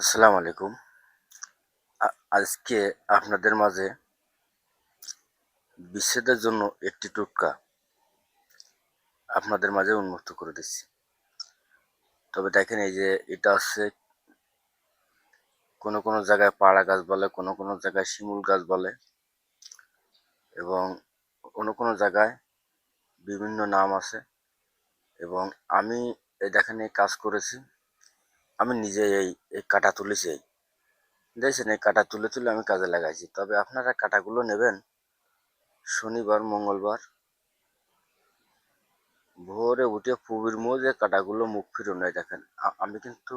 আসসালামু আলাইকুম। আজকে আপনাদের মাঝে বিচ্ছেদের জন্য একটি টোটকা আপনাদের মাঝে উন্মুক্ত করে দিচ্ছি। তবে দেখেন এই যে এটা হচ্ছে কোনো কোনো জায়গায় পাড়া গাছ বলে, কোনো কোনো জায়গায় শিমুল গাছ বলে এবং কোনো কোনো জায়গায় বিভিন্ন নাম আছে এবং আমি এই কাজ করেছি। আমি নিজে এই এই কাটা তুলেছি দেখছেন, এই কাটা তুলে তুলে আমি কাজে লাগাইছি। তবে আপনারা কাটাগুলো নেবেন শনিবার, মঙ্গলবার। ভোরে উঠে পুবির মোজে কাটাগুলো মুখ ফিরুন এই দেখেন। আমি কিন্তু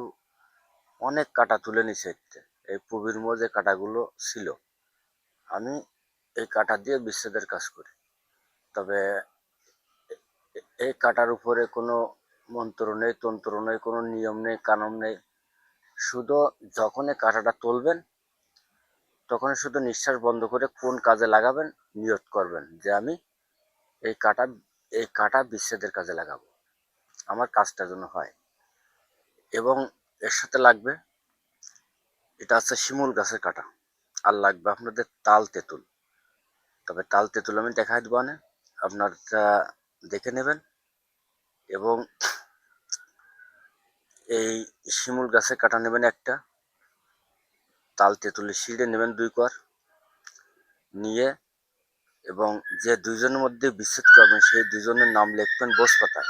অনেক কাটা তুলে নিছি। এই পুবির মোজে কাটাগুলো ছিল। আমি এই কাটা দিয়ে বিচ্ছেদের কাজ করি। তবে এই কাটার উপরে কোনো মন্ত্র নেই, তন্ত্র নেই, কোনো নিয়ম নেই, কানুন নেই। শুধু যখনই কাঁটাটা তুলবেন তখন শুধু নিঃশ্বাস বন্ধ করে কোন কাজে লাগাবেন নিয়ত করবেন যে আমি এই কাটা এই কাটা বিচ্ছেদের কাজে লাগাবো। আমার কাজটা যেন হয়। এবং এর সাথে লাগবে, এটা হচ্ছে শিমুল গাছের কাটা। আর লাগবে আপনাদের তাল তেঁতুল। তবে তাল তেঁতুল আমি দেখাই দেবো না আপনারা দেখে নেবেন। এবং এই শিমুল গাছের কাটা নেবেন একটা, তাল তেঁতুলের শিড়ে নেবেন দুই কর, নিয়ে এবং যে দুজনের মধ্যে বিচ্ছেদ করবেন সেই দুজনের নাম লিখবেন ভোজ পাতায়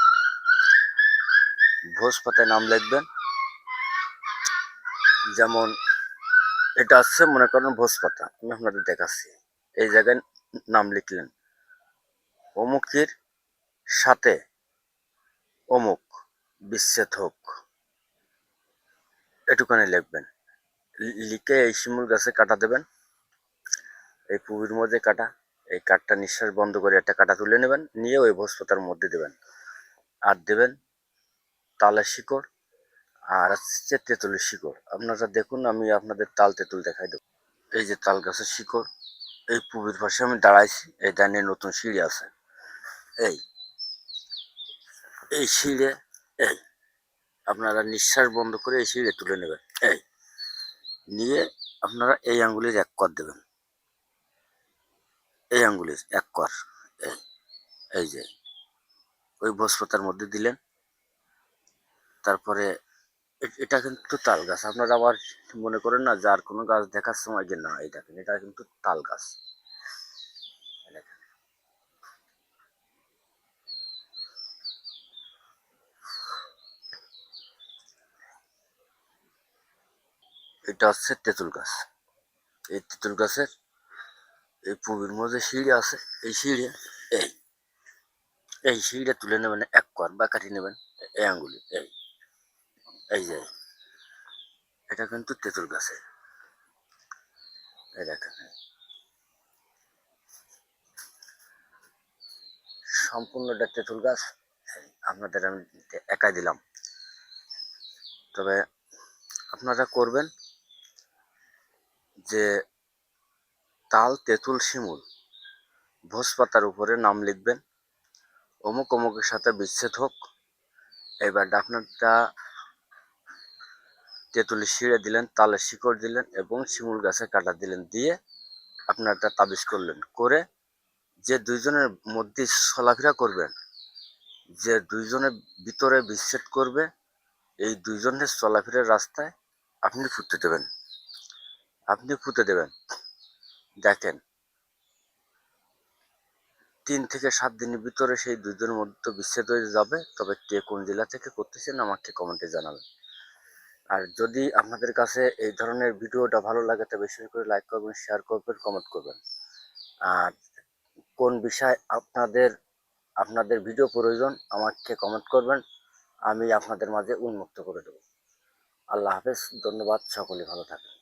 ভোজ পাতায় নাম লিখবেন, যেমন এটা হচ্ছে মনে করেন ভোজ পাতা আমি আপনাদের দেখাচ্ছি। এই জায়গায় নাম লিখলেন। অমুকের সাথে অমুক বিচ্ছেদ হোক। এটুখানি লিখবেন। লিখে এই শিমুল গাছে কাটা দেবেন। এই পুবির মধ্যে কাটা, এই কাঠটা নিঃশ্বাস বন্ধ করে একটা কাটা তুলে নেবেন, নিয়ে ওই ভোজপাতার মধ্যে দেবেন। আর দেবেন তালের শিকড় আর হচ্ছে তেঁতুলের শিকড়। আপনারা দেখুন, আমি আপনাদের তাল তেঁতুল দেখাই দেবো। এই যে তাল গাছের শিকড়, এই পুবির পাশে আমি দাঁড়াইছি, এই দানে নতুন সিঁড়ি আছে। এই এই সিঁড়ে এই। আপনারা নিঃশ্বাস বন্ধ করে এই সিঁড়ে তুলে নেবেন। এই, নিয়ে আপনারা এই আঙ্গুলের এক কর দেবেন। এই আঙ্গুলের এক কর, এই এই যে, ওই বস্পতার মধ্যে দিলেন। তারপরে এটা কিন্তু তাল গাছ। আপনারা আবার মনে করেন না যার কোনো গাছ দেখার সময় যে না, এটা দেখেন এটা কিন্তু তাল গাছ। এটা হচ্ছে তেঁতুল গাছ। এই তেঁতুল গাছের এই পুবির মধ্যে সিঁড়ি আছে। এই সিঁড়ে, এই এই সিঁড়ে তুলে নেবেন এক কর বা কাটিয়ে নেবেন এই আঙ্গুলি, এই এই যে, এটা কিন্তু তেঁতুল গাছে এই দেখেন। তেঁতুল গাছ। আপনাদের আমি একাই দিলাম। তবে আপনারা করবেন যে তাল, তেঁতুল, শিমুল ভোজ পাতার উপরে নাম লিখবেন। অমুক অমুকের সাথে বিচ্ছেদ হোক। এবার আপনারটা তেঁতুলের শিড়ে দিলেন, তালের শিকড় দিলেন এবং শিমুল গাছে কাটা দিলেন দিয়ে আপনারটা তাবিজ করলেন। করে যে দুইজনের মধ্যে চলাফেরা করবেন, যে দুইজনের ভিতরে বিচ্ছেদ করবে, এই দুইজনের চলাফেরার রাস্তায় আপনি ফুটতে দেবেন। আপনি ফুটে দেবেন। দেখেন। তিন থেকে সাত দিনের ভিতরে সেই দুজনের মধ্যে বিচ্ছেদ হয়ে যাবে, তবে কে কোন জেলা থেকে করতেছেন আমাকে কমেন্টে জানাবেন। আর যদি আপনাদের কাছে এই ধরনের ভিডিওটা ভালো লাগে তবে বেশি করে লাইক করবেন শেয়ার করবেন কমেন্ট করবেন। আর কোন বিষয় আপনাদের আপনাদের ভিডিও প্রয়োজন, আমাকে কমেন্ট করবেন, আমি আপনাদের মাঝে উন্মুক্ত করে দেবো। আল্লাহ হাফেজ, ধন্যবাদ, সকলে ভালো থাকবেন।